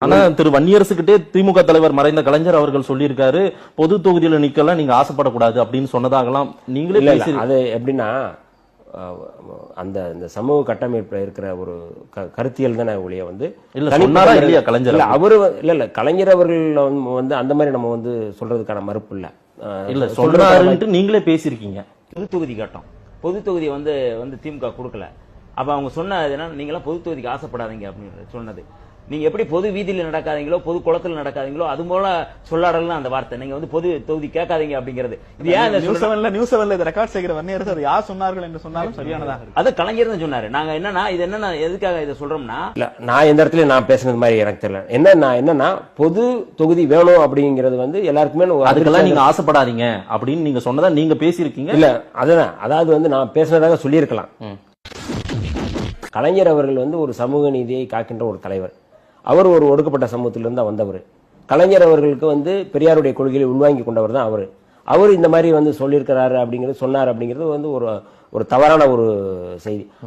ஆனா திரு வன்னியரசுகிட்டே திமுக தலைவர் மறைந்த கலைஞர் அவர்கள் சொல்லியிருக்காரு பொது தொகுதியில நிக்கலாம் நீங்க ஆசைப்படக்கூடாது அப்படின்னு சொன்னதாகலாம். நீங்களே அது எப்படின்னா அந்த இந்த சமூக கட்டமைப்புல இருக்கிற ஒரு க- கருத்தியல் தானே ஒழிய வந்து இல்லையா கலைஞர் இல்ல அவரு இல்ல இல்ல கலைஞர் அவர்கள் வந்து- அந்த மாதிரி நம்ம வந்து சொல்றதுக்கான மறுப்பு இல்ல. இல்ல சொல்றதுக்கான சொன்னாருன்ட்டு நீங்களே பேசியிருக்கீங்க. பொது தொகுதி கேட்டோம். பொது தொகுதி வந்து வந்து திமுக கொடுக்கல. அப்ப அவங்க சொன்னது என்ன நீங்களாம் பொது தொகுதிக்கு ஆசைப்படாதீங்க அப்படின்னு சொன்னது. நீங்க எப்படி பொது வீதியில நடக்காதீங்களோ பொது குளத்துல நடக்காதீங்களோ அது போல சொல்லாடலாம் அந்த வார்த்தை. நீங்க வந்து பொது தொகுதி கேட்காதீங்க அப்படிங்கிறது. இது ஏன் இந்த நியூஸ் செவன்ல நியூஸ் செவன்ல இதை ரெக்கார்ட் செய்கிற வன்னியரசு அது யார் சொன்னார்கள் என்று சொன்னாலும் சரியானதாக இருக்கு அது கலைஞர் தான் சொன்னாரு. நாங்க என்னன்னா இது என்னன்னா எதுக்காக இதை சொல்றோம்னா இல்ல நான் எந்த இடத்துல நான் பேசுனது மாதிரி எனக்கு தெரியல. என்ன என்னன்னா பொது தொகுதி வேணும் அப்படிங்கிறது வந்து எல்லாருக்குமே ஒரு அதுக்கெல்லாம் நீங்க ஆசைப்படாதீங்க அப்படின்னு நீங்க சொன்னதா நீங்க பேசியிருக்கீங்க. இல்ல அதுதான் அதாவது வந்து நான் பேசுனதாக சொல்லியிருக்கலாம். ம். கலைஞர் அவர்கள் வந்து ஒரு சமூக நீதியை காக்கின்ற ஒரு தலைவர். அவர் ஒரு ஒடுக்கப்பட்ட சமூகத்திலிருந்து வந்தவர். கலைஞர் அவர்களுக்கு வந்து பெரியாருடைய கொள்கையை உள்வாங்கி கொண்டவர் தான் அவர். அவர் இந்த மாதிரி வந்து சொல்லியிருக்கிறாரு அப்படிங்கிறது சொன்னார் அப்படிங்கிறது வந்து ஒரு ஒரு தவறான ஒரு செய்தி.